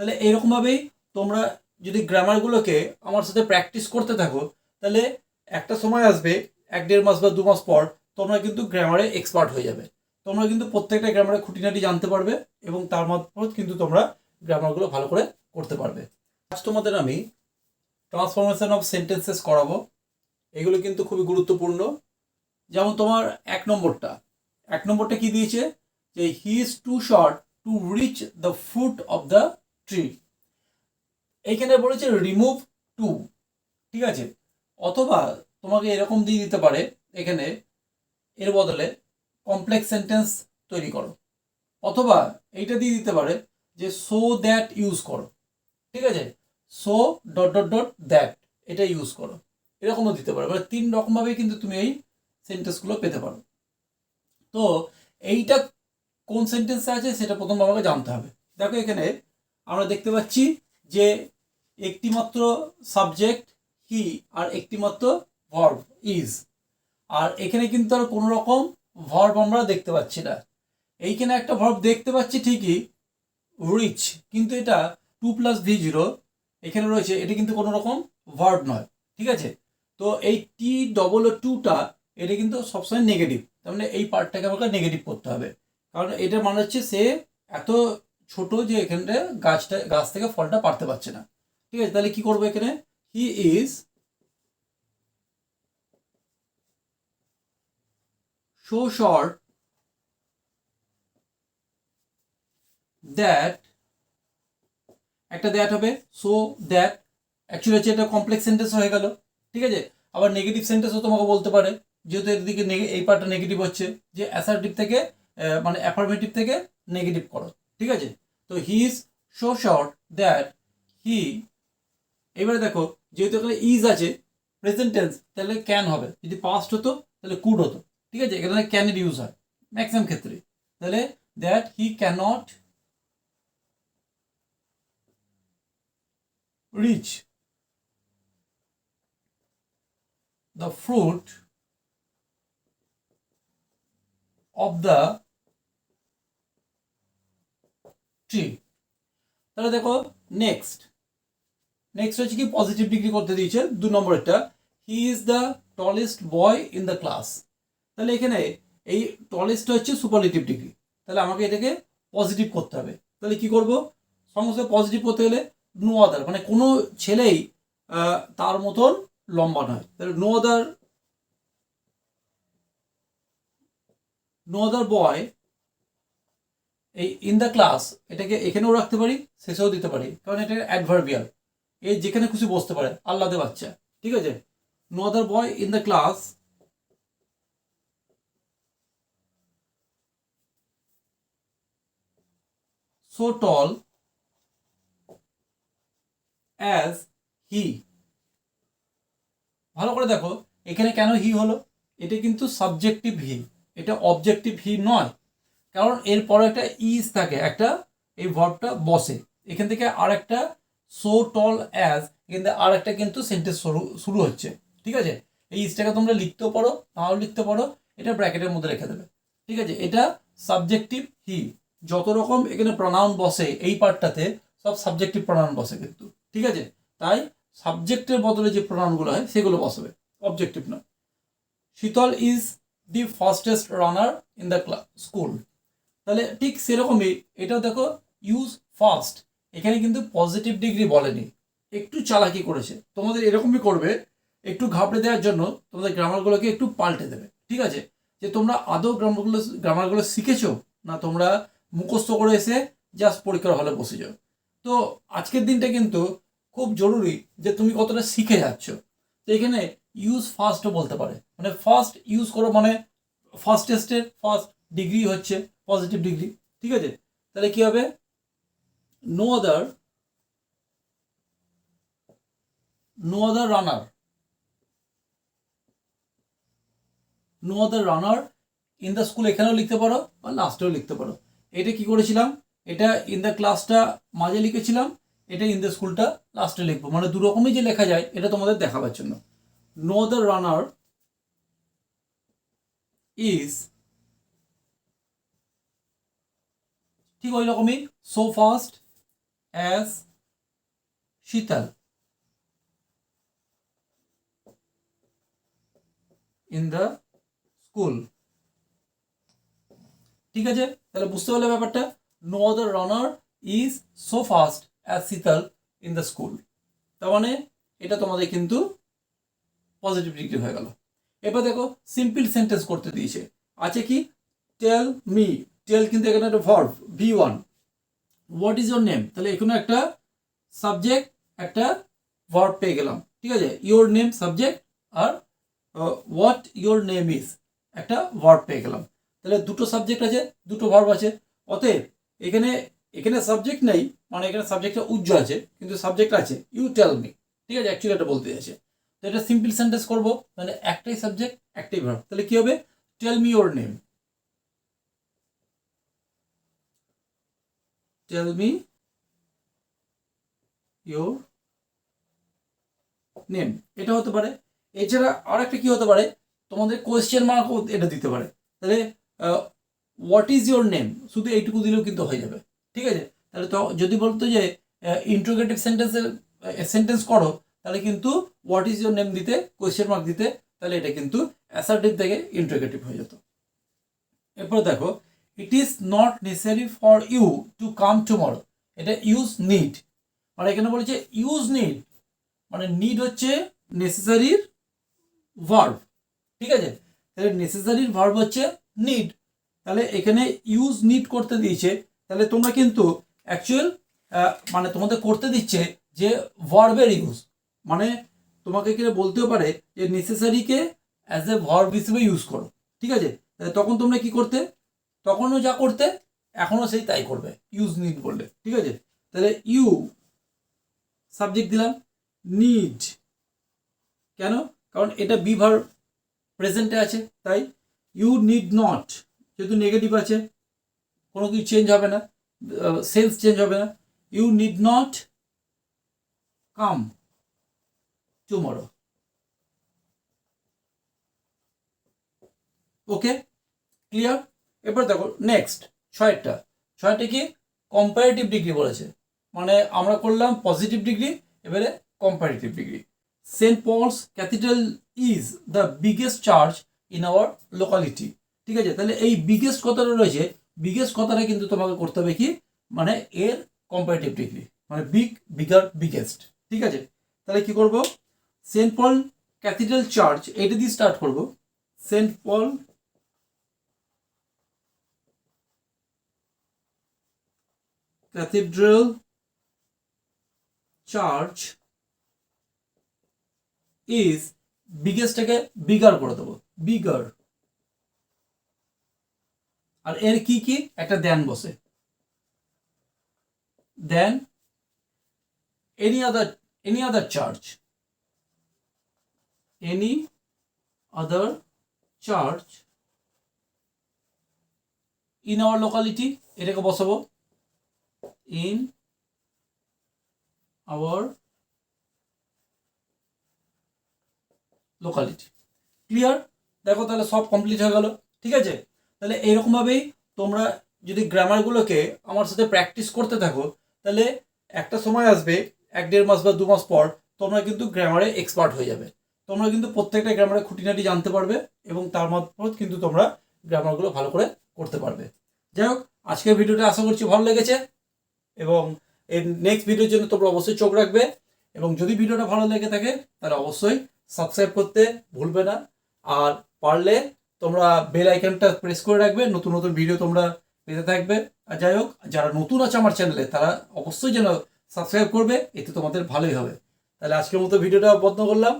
তাহলে এইরকমভাবেই তোমরা যদি গ্রামারগুলোকে আমার সাথে প্র্যাকটিস করতে থাকো, তাহলে একটা সময় আসবে, এক দেড় মাস বা দু মাস পর, তোমরা কিন্তু গ্রামারে এক্সপার্ট হয়ে যাবে। তোমরা কিন্তু প্রত্যেকটা গ্রামারে খুঁটিনাটি জানতে পারবে এবং তার মারফত কিন্তু তোমরা গ্রামারগুলো ভালো করে করতে পারবে। আজ তোমাদের আমি ট্রান্সফরমেশন অফ সেন্টেন্সেস করাবো। এগুলো কিন্তু খুবই গুরুত্বপূর্ণ। যেমন তোমার এক নম্বরটা। এক নম্বরটা কি দিয়েছে? যে he is too short to reach the foot of the tree এইখানে বলেছে রিমুভ টু ঠিক আছে? অথবা তোমাকে এরকম দিয়ে দিতে পারে, এখানে, এর বদলে কমপ্লেক্স সেন্টেন্স তৈরি করো। অথবা এইটা দিয়ে দিতে পারে যে সো দ্যাট ইউজ করো। ঠিক আছে? So dot dot dot that এটা ইউজ করো। এরকমও দিতে পারো। মানে তিন রকমভাবে কিন্তু তুমি এই সেন্টেন্সগুলো পেতে পারো। তো এইটা কোন সেন্টেন্সে আছে সেটা প্রথম আমাকে জানতে হবে। দেখো এখানে আমরা দেখতে পাচ্ছি যে একটিমাত্র সাবজেক্ট হি আর একটিমাত্র ভার্ব ইজ আর এখানে কিন্তু আর কোনো রকম ভার্ব আমরা দেখতে পাচ্ছি না। এইখানে একটা ভার্ব দেখতে পাচ্ছি ঠিকই রিচ কিন্তু এটা টু প্লাস ভি জিরো এখানে রয়েছে, এটা কিন্তু কোনো রকম ভার্ব নয়, ঠিক আছে? তো এই টি ডবল ও টুটা এটা কিন্তু সবসময় নেগেটিভ তার মানে এই পার্টটাকে আমাকে নেগেটিভ করতে হবে। কারণ এটা মানে হচ্ছে সে এত ছোট যে এখানটা গাছটা, গাছ থেকে ফলটা পারতে পারছে না। ঠিক আছে, তাহলে কি করব এখানে? He is so short that, একটা দ্যাট হবে সো দ্যাট অ্যাকচুয়ালি হচ্ছে এটা কমপ্লেক্স সেন্টেন্স হয়ে গেল। ঠিক আছে? আবার নেগেটিভ সেন্টেন্সও তোমাকে বলতে পারে, যেহেতু এর দিকে নেগে- এই পার্টটা নেগেটিভ হচ্ছে, যে অ্যাসার্টিভ থেকে মানে অ্যাফার্মেটিভ থেকে নেগেটিভ করো। ঠিক আছে? তো he is so short that he এবারে দেখো, যেহেতু এখানে ইজ আছে প্রেজেন্ট টেন্স তাহলে ক্যান হবে। যদি পাস্ট হতো, তাহলে কুড হতো। ঠিক আছে? এখানে ক্যানের ইউজ হয়। ম্যাক্সিমাম ক্ষেত্রে। তাহলে that he cannot reach the fruit of the tree তাহলে দেখো নেক্সট নেক্সট হচ্ছে কি পজিটিভ ডিগ্রি করতে দিয়েছে, দু নম্বরটা। He is the tallest boy in the class তাহলে এখানে এই টলেস্ট হচ্ছে সুপারলেটিভ ডিগ্রি তাহলে আমাকে এটাকে পজিটিভ করতে হবে। তাহলে কি করব? সমস্ত পজিটিভ করতে গেলে নো আদার মানে কোনো ছেলেই তার মতন লম্বা নয়। তাহলে নো আদার নো আদার বয় এই ইন দ্য ক্লাস এটাকে এখানেও রাখতে পারি, শেষেও দিতে পারি, কারণ এটা অ্যাডভার্বিয়াল এই যেখানে খুশি বসতে পারে আল্লাদে বাচ্চা। ঠিক আছে? No other boy in the class so tall as he ভালো করে দেখো, এখানে কেন হি হলো? এটা কিন্তু সাবজেক্টিভ হি এটা অবজেক্টিভ হি নয়। কারণ এরপরে একটা ইজ থাকে, একটা এই ভার্বটা বসে। এখান থেকে আর একটা সো টল অ্যাজ থেকে আর একটা কিন্তু সেন্টেন্স শুরু শুরু হচ্ছে। ঠিক আছে? এই ইজটাকে তোমরা লিখতেও পারো তাও লিখতে পারো, এটা ব্র্যাকেটের মধ্যে রেখে দেবে। ঠিক আছে? এটা সাবজেক্টিভ হি যত রকম এখানে প্রনাউন বসে এই পার্টটাতে সব সাবজেক্টিভ প্রনাউন বসে কিন্তু। ঠিক আছে? তাই সাবজেক্টের বদলে যে প্রনাউনগুলো হয়, সেগুলো বসবে। অবজেক্টিভ নয় Sheetal is the fastest runner in the school তাহলে ঠিক সেরকমই, এটাও দেখো ইউজ ফাস্ট এখানে কিন্তু পজিটিভ ডিগ্রি বলেনি, একটু চালাকি করেছে। তোমাদের এরকমই করবে, একটু ঘাবড়ে দেওয়ার জন্য তোমাদের গ্রামারগুলোকে একটু পাল্টে দেবে, ঠিক আছে? যে তোমরা আদৌ গ্রামারগুলো গ্রামারগুলো শিখেছো, না তোমরা মুখস্থ করে এসে জাস্ট পরীক্ষার হলে বসে যাও। তো আজকের দিনটা কিন্তু খুব জরুরি যে তুমি কতটা শিখে যাচ্ছ। তো এখানে ইউজ ফার্স্টও বলতে পারে। মানে ফার্স্ট ইউজ করো মানে ফার্স্ট টেস্টের ফার্স্ট ডিগ্রি হচ্ছে পজিটিভ ডিগ্রি ঠিক আছে? তাহলে কি হবে? No other no other runner no other runner in the school এখানেও লিখতে পারো বা লাস্টেও লিখতে পারো। এটা কি করেছিলাম? এটা ইন দ্য ক্লাসটা মাঝে লিখেছিলাম, এটা ইন দ্য স্কুলটা লাস্টে লিখব। মানে দু রকমই যে লেখা যায়, এটা তোমাদের দেখাবার জন্য। নো দ্য রানার ইজ ঠিক ওই রকমই। So fast as Sheetal. In the school ঠিক আছে? তাহলে বুঝতে পারলে ব্যাপারটা? No other runner is so fast as Sheetal in the school তার মানে এটা তোমাদের কিন্তু পজিটিভ ডিগ্রি হয়ে গেল। এবার দেখো সিম্পল সেন্টেন্স করতে দিয়েছে। আছে কি? টেল মি টেল কিন্তু এখানে একটা verb V one what is your name তাহলে এখানে একটা সাবজেক্ট একটা ভার্ব পেয়ে গেলাম। ঠিক আছে? ইয়োর নেম সাবজেক্ট আর হোয়াট ইয়োর নেম ইজ একটা ভার্ব পেয়ে গেলাম। তাহলে দুটো সাবজেক্ট আছে, দুটো ভার্ব আছে। অতএব, এখানে এখানে সাবজেক্ট নেই মানে এখানে সাবজেক্টটা উজ্জ্ব আছে, কিন্তু সাবজেক্ট আছে। ইউ টেল মি ঠিক আছে? অ্যাকচুয়ালি এটা বলতে আছে তো এটা সিম্পল সেন্টেন্স করব। তাহলে একটাই সাবজেক্ট একটাই ভার্ব তাহলে কী হবে? Tell me your name tell me your name এটা হতে পারে। এছাড়া আর একটা কি হতে পারে? তোমাদের কোয়েশ্চেন মার্কও এটা দিতে পারে। তাহলে হোয়াট ইজ ইয়োর নেম শুধু এইটুকু দিলেও কিন্তু হয়ে যাবে। ঠিক আছে? তাহলে তো যদি বলতো যে ইন্ট্রোগেটিভ সেন্টেন্সের সেন্টেন্স করো, তাহলে কিন্তু হোয়াট ইজ ইয়োর নেম দিতে কোয়েশ্চেন মার্ক দিতে, তাহলে এটা কিন্তু অ্যাসার্টিভ থেকে ইন্ট্রোগেটিভ হয়ে যেত। এরপর দেখো it is not necessary for you to come tomorrow এটা ইউজ নিড মানে এখানে বলেছে ইউজ নিড মানে নিড হচ্ছে নেসেসারির ভার্ব ঠিক আছে? তাহলে নেসেসারির ভার্ব হচ্ছে নিড তাহলে এখানে ইউজ নিড করতে দিয়েছে। তাহলে তোমরা কিন্তু অ্যাকচুয়াল মানে তোমাদের করতে দিচ্ছে যে ভার্বের ইউজ মানে তোমাকে এখানে বলতেও পারে যে নেসেসারিকে অ্যাজ এ ভার্ব হিসেবে ইউজ করো। ঠিক আছে? তাহলে তখন তোমরা কি করতে? তখনও যা করতে, এখনও সেই তাই করবে। ইউজ নিড বললে, ঠিক আছে? তাহলে ইউ সাবজেক্ট দিলাম নিড কেন? কারণ এটা বিভার প্রেজেন্টে আছে, তাই ইউ নিড নট যেহেতু নেগেটিভ আছে, কোনো কিছু চেঞ্জ হবে না সেন্স চেঞ্জ হবে না। You need not come tomorrow okay clear এবার দেখো নেক্সট ছয়টা। ছয়টা কি? কম্পারেটিভ ডিগ্রি বলেছে। মানে আমরা করলাম পজিটিভ ডিগ্রি এবারে comparative degree Saint Paul's Cathedral is the biggest church in our locality. ঠিক আছে? তাহলে এই বিগেস্ট কথাটা রয়েছে। বিগেস্ট কথাটা কিন্তু তোমাকে করতে হবে কি? মানে এর কম্পারেটিভ ডিগ্রি মানে বিগ বিগার বিগেস্ট ঠিক আছে? তাহলে কি করব? সেন্ট পল ক্যাথিড্রাল চার্চ এটা দিয়ে স্টার্ট করব। Saint Paul cathedral church is বিগেস্টটাকে বিগার করে দেবো বিগার আর এর কি কি? একটা দেন বসে। Then any other any other church any other church in our locality এটাকে বসাবো। ইন আওয়ার লোকালিটি ক্লিয়ার দেখো তাহলে সব কমপ্লিট হয়ে গেল, ঠিক আছে? তাহলে এইরকমভাবেই তোমরা যদি গ্রামারগুলোকে আমার সাথে প্র্যাকটিস করতে থাকো, তাহলে একটা সময় আসবে, এক দেড় মাস বা দু মাস পর, তোমরা কিন্তু গ্রামারে এক্সপার্ট হয়ে যাবে। তোমরা কিন্তু প্রত্যেকটা গ্রামারে খুঁটিনাটি জানতে পারবে এবং তার মারফত কিন্তু তোমরা গ্রামারগুলো ভালো করে করতে পারবে। যাই হোক, আজকের ভিডিওটা আশা করছি ভালো লেগেছে। এবং এর নেক্সট ভিডিওর জন্য তোমরা অবশ্যই চোখ রাখবে এবং যদি ভিডিওটা ভালো লেগে থাকে, তাহলে অবশ্যই সাবস্ক্রাইব করতে ভুলবে না। আর পারলে তোমরা বেল আইকনটা প্রেস করে রাখবে, নতুন নতুন ভিডিও তোমরা পেতে থাকবে। আর যাই হোক, যারা নতুন আছে আমার চ্যানেলে তারা অবশ্যই যেন সাবস্ক্রাইব করবে, এতে তোমাদের ভালোই হবে। তাহলে আজকের মতো ভিডিওটা বন্ধ করলাম।